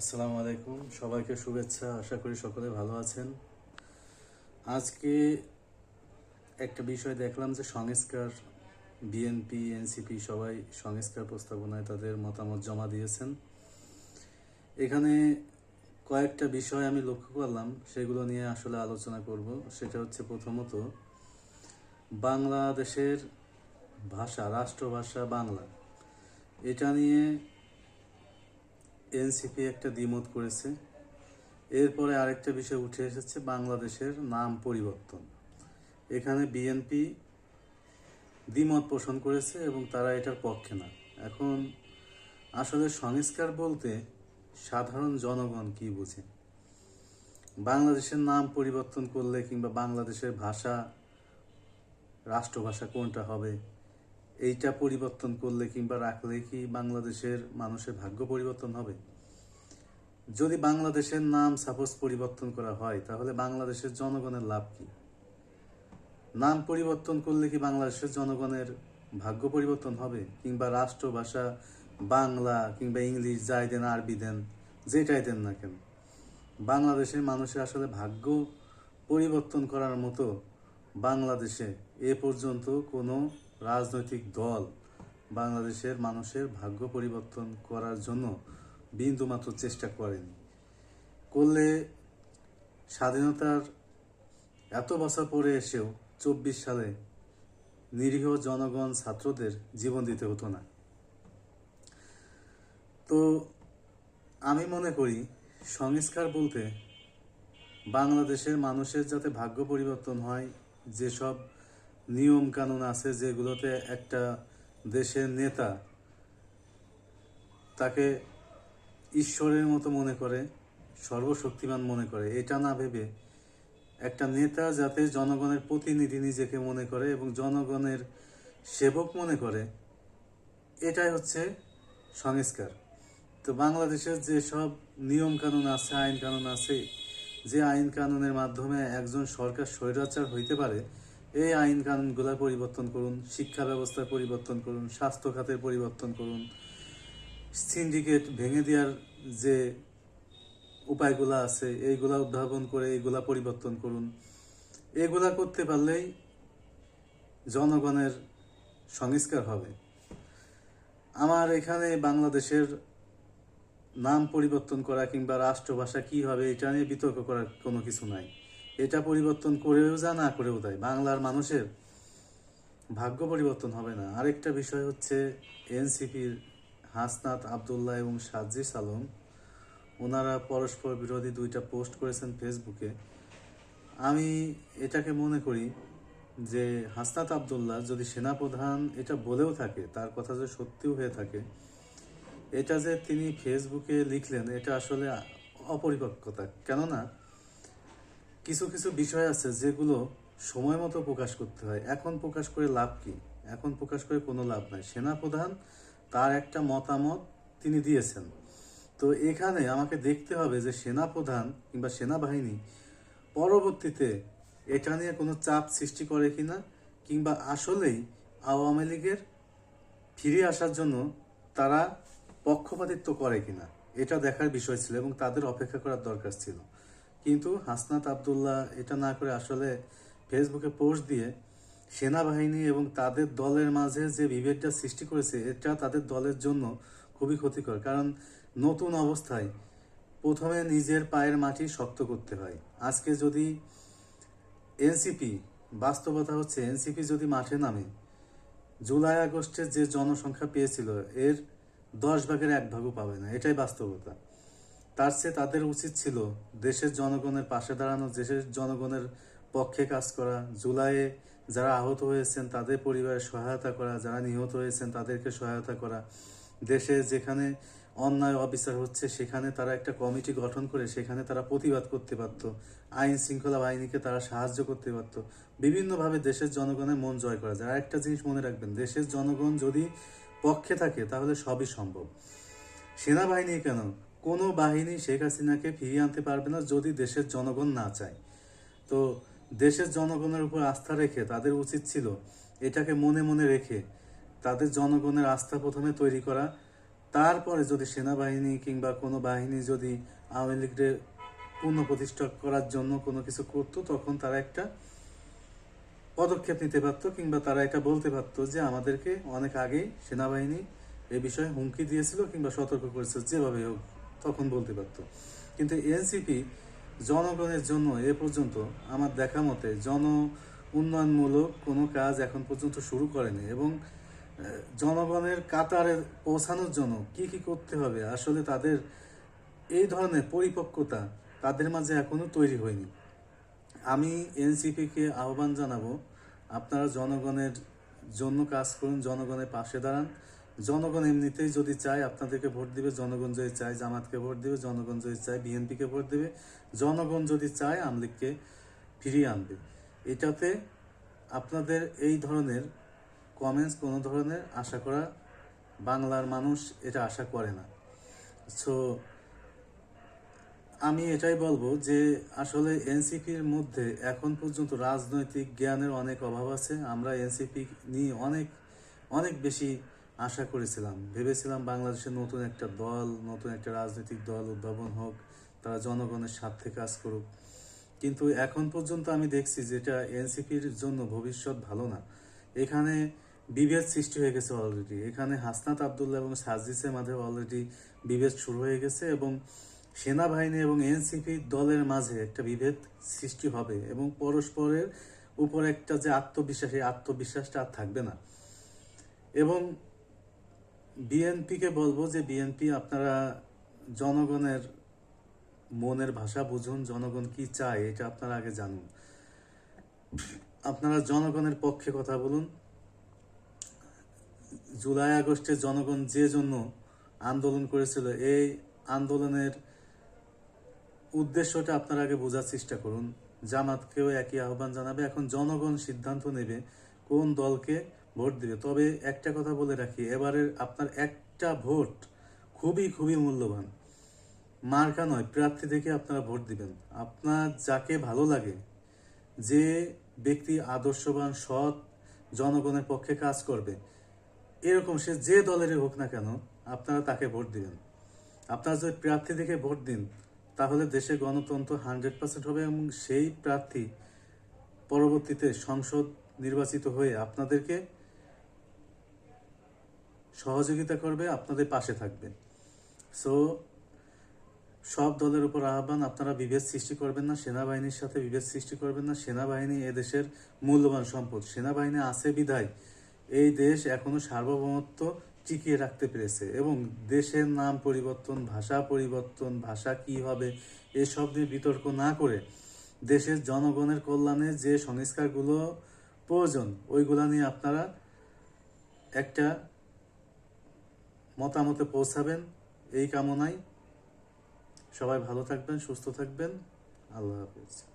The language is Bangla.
আসসালামু আলাইকুম। সবাইকে শুভেচ্ছা। আশা করি সকলে ভালো আছেন। আজকে একটা বিষয় দেখলাম যে সংস্কার, বিএনপি, এনসিপি সবাই সংস্কার প্রস্তাবনায় তাদের মতামত জমা দিয়েছেন। এখানে কয়েকটা বিষয় আমি লক্ষ্য করলাম, সেগুলো নিয়ে আসলে আলোচনা করব। সেটা হচ্ছে প্রথমত, বাংলাদেশের ভাষা, রাষ্ট্রভাষা বাংলা। এটা নিয়ে এনসিপি একটা দ্বিমত করেছে। এরপরে আরেকটা বিষয় উঠে এসেছে, বাংলাদেশের নাম পরিবর্তন। এখানে বিএনপি দ্বিমত পোষণ করেছে এবং তারা এটার পক্ষে না। এখন আসলে সংস্কার বলতে সাধারণ জনগণ কি বুঝে? বাংলাদেশের নাম পরিবর্তন করলে কিংবা বাংলাদেশের ভাষা, রাষ্ট্রভাষা কোনটা হবে? এইটা পরিবর্তন করলে কিংবা রাখলে কি বাংলাদেশের মানুষের ভাগ্য পরিবর্তন হবে? যদি বাংলাদেশের নাম সাপোজ পরিবর্তন করা হয়, তাহলে বাংলাদেশের জনগণের লাভ কি? নাম পরিবর্তন করলে কি বাংলাদেশের জনগণের ভাগ্য পরিবর্তন হবে? কিংবা রাষ্ট্রভাষা, বাংলা, কিংবা ইংলিশ যাই দেন, আরবি দেন, যেটাই দেন না কেন? বাংলাদেশের মানুষের আসলে ভাগ্য পরিবর্তন করার মতো বাংলাদেশে এ পর্যন্ত কোনো রাজনৈতিক দল বাংলাদেশের মানুষের ভাগ্য পরিবর্তন করার জন্য বিন্দুমাত্র চেষ্টা করেনি। করলে স্বাধীনতার এত বছর পরে এসেও চব্বিশ সালে নিরীহ জনগণ ছাত্রদের জীবন দিতে হতো না। তো আমি মনে করি, সংস্কার বলতে বাংলাদেশের মানুষের যাতে ভাগ্য পরিবর্তন হয়, যেসব নিয়ম কানুন আছে যেগুলোতে একটা দেশের নেতা তাকে ঈশ্বরের মতো মনে করে, সর্বশক্তিমান মনে করে। এটা না ভেবে একটা নেতা যাতে জনগণের প্রতিনিধি নিজেকে মনে করে এবং জনগণের সেবক মনে করে, এটাই হচ্ছে সংস্কার। তো বাংলাদেশের যে সব নিয়ম কানুন আছে আইন কানুন আছে, যে আইন কানুনের মাধ্যমে একজন সরকার স্বৈরাচার হইতে পারে এই আইন কানুনগুলো পরিবর্তন করুন, শিক্ষা ব্যবস্থার পরিবর্তন করুন, স্বাস্থ্য খাতের পরিবর্তন করুন। সিন্ডিকেট ভেঙে দেওয়ার যে উপায়গুলো আছে, এইগুলা উদ্ভাবন করে এইগুলা পরিবর্তন করুন। এগুলা করতে পারলেই জনগণের সংস্কার হবে। আমার এখানে বাংলাদেশের নাম পরিবর্তন করা কিংবা রাষ্ট্রভাষা কি হবে, এটা নিয়ে বিতর্ক করার কোনো কিছু নাই। এটা পরিবর্তন করেও যা, না করেও দেয় বাংলার মানুষের ভাগ্য পরিবর্তন হবে না। আরেকটা বিষয় হচ্ছে এনসিপির হাসনাত আবদুল্লাহ এবং সাজিস সালম, ওনারা পরস্পর বিরোধী দুইটা পোস্ট করেছেন ফেসবুকে। আমি এটাকে মনে করি যে হাসনাত আবদুল্লাহ যদি সেনাপ্রধান এটা বলেও থাকে, তার কথা যে সত্যিও হয়ে থাকে, এটা যে তিনি ফেসবুকে লিখলেন, এটা আসলে অপরিপক্কতা। কেননা কিছু কিছু বিষয় আছে যেগুলো সময় মতো প্রকাশ করতে হয়। এখন প্রকাশ করে লাভ কি? এখন প্রকাশ করে কোনো লাভ নাই। সেনাপ্রধান তার একটা মতামত তিনি দিয়েছেন। তো এখানে আমাকে দেখতে হবে যে সেনাপ্রধান কিংবা সেনাবাহিনী পরবর্তীতে এটা নিয়ে কোনো চাপ সৃষ্টি করে কিনা, কিংবা আসলেই আওয়ামী লীগের ফিরে আসার জন্য তারা পক্ষপাতিত্ব করে কিনা, এটা দেখার বিষয় ছিল এবং তাদের অপেক্ষা করার দরকার ছিল। কিন্তু হাসনাত আবদুল্লাহ এটা না করে আসলে ফেসবুকে পোস্ট দিয়ে সেনাবাহিনী এবং তাদের দলের মাঝে যে বিভেদটা সৃষ্টি করেছে, এটা তাদের দলের জন্য খুবই ক্ষতিকর। কারণ নতুন অবস্থায় প্রথমে নিজের পায়ের মাটি শক্ত করতে হয়। আজকে যদি এনসিপি, বাস্তবতা হচ্ছে এনসিপি যদি মাঠে নামে, জুলাই আগস্টে যে জনসংখ্যা পেয়েছিল, এর দশ ভাগের এক ভাগও পাবে না। এটাই বাস্তবতা। তার চেয়ে তাদের উচিত ছিল দেশের জনগণের পাশে দাঁড়ানো, দেশের জনগণের পক্ষে কাজ করা। জুলাইয়ে যারা আহত হয়েছেন, তাদের পরিবারের সহায়তা করা, যারা নিহত হয়েছেন, তাদেরকে সহায়তা করা। দেশে যেখানে অন্যায়, অবিচার হচ্ছে, সেখানে তারা একটা কমিটি গঠন করে, সেখানে তারা প্রতিবাদ করতে পারত। আইন শৃঙ্খলা বাহিনীকে তারা সাহায্য করতে পারত। বিভিন্নভাবে দেশের জনগণের মন জয় করা। যায় আর একটা জিনিস মনে রাখবেন, দেশের জনগণ যদি পক্ষে থাকে, তাহলে সবই সম্ভব। সেনাবাহিনী কেন? কোনো বাহিনী শেখ হাসিনাকে ফিরিয়ে আনতে পারবে না যদি দেশের জনগণ না চায়। তো দেশের জনগণের উপর আস্থা রেখে, তাদের উচিত ছিল এটাকে মনে মনে রেখে তাদের জনগণের আস্থা প্রথমে তৈরি করা। তারপরে যদি সেনাবাহিনী কিংবা কোনো বাহিনী যদি আওয়ামী লীগের পুনঃপ্রতিষ্ঠা করার জন্য কোনো কিছু করতো, তখন তারা একটা পদক্ষেপ নিতে পারতো কিংবা তারা এটা বলতে পারতো যে আমাদেরকে অনেক আগেই সেনাবাহিনী এ বিষয়ে হুমকি দিয়েছিল কিংবা সতর্ক করেছিল যেভাবে হোক। তখন বলতে পারতো। কিন্তু এনসিপি জনগণের জন্য এ পর্যন্ত আমার দেখা মতে জন উন্নয়নমূলক কোনো কাজ এখন পর্যন্ত শুরু করেনি এবং জনগণের কাতারে পৌঁছানোর জন্য কি কি করতে হবে আসলে তাদের এই ধরনের পরিপক্কতা তাদের মাঝে এখনও তৈরি হয়নি। আমি এনসিপিকে আহ্বান জানাব, আপনারা জনগণের জন্য কাজ করুন, জনগণের পাশে দাঁড়ান। জনগণ এমনিতেই যদি চায়, আপনাদেরকে ভোট দিবে, জনগণ যদি চায়, জামাতকে ভোট দিবে, জনগণ যদি চায়, বিএনপিকে ভোট দিবে, জনগণ যদি চায় আমলিগকে ফিরিয়ে আনবে। এটাতে আপনাদের এই ধরনের কমেন্টস কোনো ধরনের আশা করা বাংলার মানুষ এটা আশা করে না। সো আমি এটাই বলব যে, আসলে এনসিপির মধ্যে এখন পর্যন্ত রাজনৈতিক জ্ঞানের অনেক অভাব আছে। আমরা এনসিপি নিয়ে অনেক অনেক বেশি আশা করেছিলাম। ভেবেছিলাম বাংলাদেশের নতুন একটা দল, নতুন একটা রাজনৈতিক দল উদ্ভাবন হোক, তারা জনগণের স্বার্থে কাজ করুক। কিন্তু এখন পর্যন্ত আমি দেখছি যেটা এনসিপির জন্য ভবিষ্যৎ ভালো না। এখানে বিভেদ সৃষ্টি হয়ে গেছে অলরেডি এখানে হাসনাত আবদুল্লাহ এবং সাজিসের মাঝে অলরেডি বিভেদ শুরু হয়ে গেছে এবং সেনাবাহিনী এবং এনসিপি দলের মাঝে একটা বিভেদ সৃষ্টি হবে এবং পরস্পরের উপর একটা যে আত্মবিশ্বাস, এই আত্মবিশ্বাসটা আর থাকবে না। এবং বিএনপিকে বলব যে বিএনপি আপনারা জনগণের মনের ভাষা বুঝুন, জনগণ কি চায় এটা আপনারা আগে জানুন। আপনারা জনগণের পক্ষে কথা বলুন। জুলাই আগস্টে জনগণ যে জন্য আন্দোলন করেছিল, এই আন্দোলনের উদ্দেশ্যটা আপনারা আগে বোঝার চেষ্টা করুন। জামাতকেও একই আহ্বান জানাবে। এখন জনগণ সিদ্ধান্ত নেবে কোন দলকে ভোট দিবে। তবে একটা কথা বলে রাখি, এবারের আপনার একটা ভোট খুবই খুবই মূল্যবান। মার্কা নয়, প্রার্থী থেকে আপনারা ভোট দিবেন। আপনার যাকে ভালো লাগে, যে ব্যক্তি আদর্শবান, সৎ, জনগণের পক্ষে কাজ করবে, এরকম সে যে দলেরই হোক না কেন, আপনারা তাকে ভোট দিবেন। আপনারা যদি প্রার্থী থেকে ভোট দিন, তাহলে দেশে গণতন্ত্র হান্ড্রেড পার্সেন্ট হবে এবং সেই প্রার্থী পরবর্তীতে সংসদ নির্বাচিত হয়ে আপনাদেরকে সহযোগিতা করবে, আপনাদের পাশে থাকবে সো সব দলের উপর আহ্বান, আপনারা বিভেদ সৃষ্টি করবেন না, সেনাবাহিনীর সাথে বিভেদ সৃষ্টি করবেন না, সেনাবাহিনী এদেশের মূল্যবান সম্পদ। সেনাবাহিনী আছে বিধায়, এই দেশ এখনও সার্বভৌমত্ব টিকিয়ে রাখতে পেরেছে এবং দেশের নাম পরিবর্তন, ভাষা পরিবর্তন, ভাষা কি হবে, এসব নিয়ে বিতর্ক না করে দেশের জনগণের কল্যাণে যে সংস্কারগুলো প্রয়োজন, ওইগুলা নিয়ে আপনারা একটা মতামতে পৌঁছাবেন। এই কামনায় সবাই ভালো থাকবেন সুস্থ থাকবেন। আল্লাহ হাফিজ।